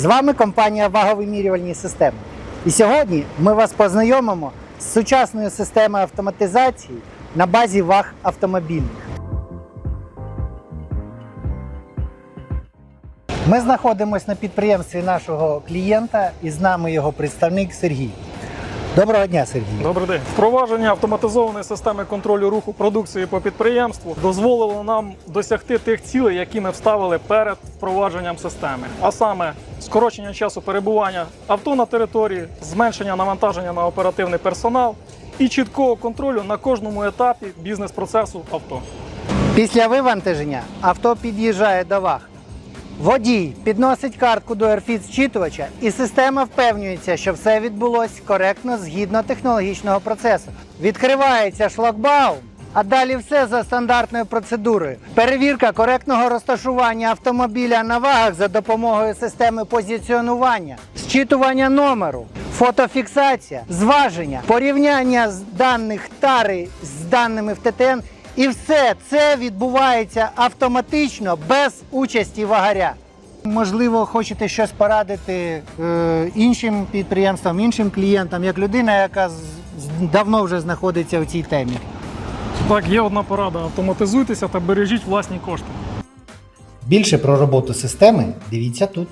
З вами компанія Ваговимірювальні системи. І сьогодні ми вас познайомимо з сучасною системою автоматизації на базі ваг автомобільних. Ми знаходимося на підприємстві нашого клієнта і з нами його представник Сергій. Доброго дня, Сергій. Добрий день. Впровадження автоматизованої системи контролю руху продукції по підприємству дозволило нам досягти тих цілей, які ми вставили перед впровадженням системи. А саме скорочення часу перебування авто на території, зменшення навантаження на оперативний персонал і чіткого контролю на кожному етапі бізнес-процесу авто. Після вивантаження авто під'їжджає до ваг. Водій підносить картку до AirFit зчитувача, і система впевнюється, що все відбулось коректно згідно технологічного процесу. Відкривається шлагбаум, а далі все за стандартною процедурою. Перевірка коректного розташування автомобіля на вагах за допомогою системи позиціонування, зчитування номеру, фотофіксація, зваження, порівняння з даних тари з даними в ТТН. І все це відбувається автоматично без участі вагаря. Можливо, хочете щось порадити е, іншим підприємствам, іншим клієнтам, як людина, яка з- з- давно вже знаходиться в цій темі. Так, є одна порада: автоматизуйтеся та бережіть власні кошти. Більше про роботу системи дивіться тут.